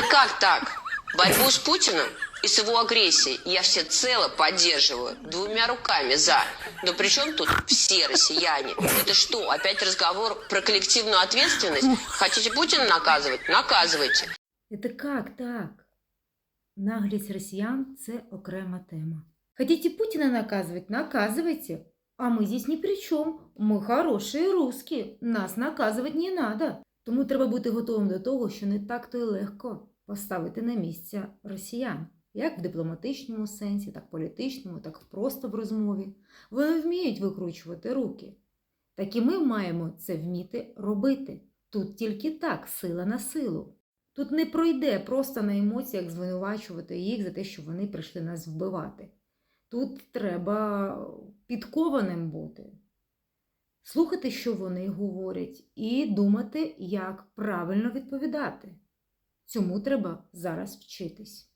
Это как так? Борьбу с Путиным и с его агрессией я всецело поддерживаю. Двумя руками за. Но при чем тут все россияне? Это что, опять разговор про коллективную ответственность? Хотите Путина наказывать? Наказывайте. Это как так? Наглість росіян це окрема тема. Хотите Путина наказывать? Наказывайте. А мы здесь ни при чем. Ми хороші русські. Нас наказувати не надо. Тому треба бути готовим до того, що не так то й легко поставити на місця росіян. Як в дипломатичному сенсі, так в політичному, так просто в розмові. Вони вміють викручувати руки. Так і ми маємо це вміти робити. Тут тільки так, сила на силу. Тут не пройде просто на емоціях звинувачувати їх за те, що вони прийшли нас вбивати. Тут треба підкованим бути, слухати, що вони говорять, і думати, як правильно відповідати. Цьому треба зараз вчитись.